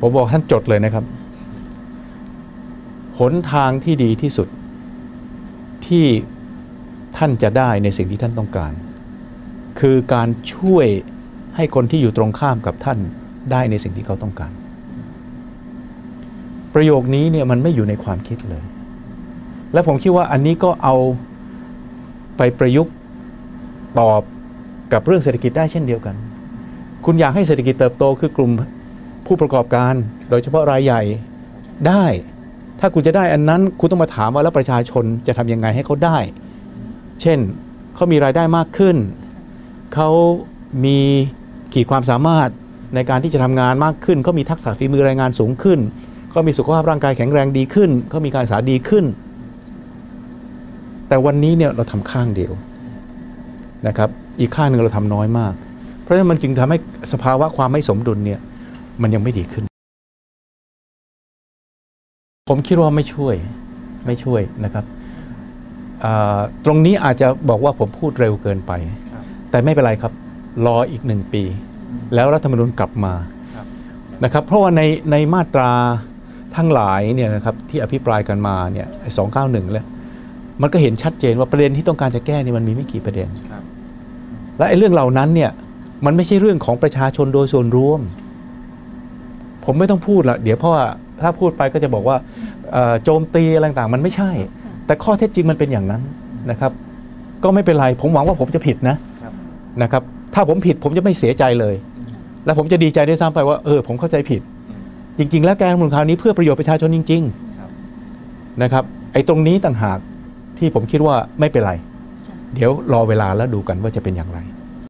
ผมบอกท่านจดเลยนะครับ หนทางที่ดีที่สุดที่ท่านจะได้ในสิ่งที่ท่านต้องการ คือการช่วยให้คนที่อยู่ตรงข้ามกับท่านได้ในสิ่งที่เขาต้องการ ประโยคนี้เนี่ยมันไม่อยู่ในความคิดเลย และผมคิดว่าอันนี้ก็เอาไปประยุกต์ตอบกับเรื่องเศรษฐกิจได้เช่นเดียวกัน คุณอยากให้เศรษฐกิจเติบโตคือกลุ่ม ผู้ประกอบการโดยเฉพาะรายใหญ่ได้ ถ้าคุณจะได้อันนั้นคุณต้องมาถามว่าแล้วประชาชนจะทำยังไงให้เขาได้ เช่นเขามีรายได้มากขึ้น เขามีขีดความสามารถในการที่จะทำงานมากขึ้นเขามีทักษะฝีมือแรงงานสูงขึ้นเขามีสุขภาพร่างกายแข็งแรงดีขึ้นเขามีการศึกษาดีขึ้น แต่วันนี้เนี่ยเราทำข้างเดียวนะครับอีกข้างหนึ่งเราทำน้อยมาก เพราะฉะนั้นมันจึงทำให้สภาวะความไม่สมดุลเนี่ย มันยังไม่ดีขึ้น ผมคิดว่าไม่ช่วยไม่ช่วยนะครับอ่าตรงนี้อาจจะบอกว่าผมพูดเร็วเกินไปครับแต่ไม่เป็นไรครับ รออีกหนึ่งปี แล้วรัฐธรรมนูญกลับมาครับนะครับ เพราะว่าในในมาตราทั้งหลายเนี่ยนะครับที่อภิปรายกันมาเนี่ยสองเก้าหนึ่งแล้ว มันก็เห็นชัดเจนว่าประเด็นที่ต้องการจะแก้นี่มันมีไม่กี่ประเด็นครับและไอ้เรื่องเหล่านั้นเนี่ยมันไม่ใช่เรื่องของประชาชนโดยส่วนรวม ผมไม่ต้องพูดละเดี๋ยวเพราะว่าถ้าพูดไปก็จะบอกว่าเอ่อโจมตีอะไรต่างๆมันไม่ใช่ แต่ข้อเท็จจริงมันเป็นอย่างนั้นนะครับ ก็ไม่เป็นไร ผมหวังว่าผมจะผิดนะครับนะครับ ถ้าผมผิดผมจะไม่เสียใจเลย และผมจะดีใจด้วยซ้ำไปว่าเออผมเข้าใจผิด จริง ๆ แล้วแกนรัฐธรรมนูญคราวนี้เพื่อประโยชน์ประชาชนจริงครับๆนะครับ ไอ้ตรงนี้ต่างหากที่ผมคิดว่าไม่เป็นไร เดี๋ยวรอเวลาแล้วดูกันว่าจะเป็นอย่างไร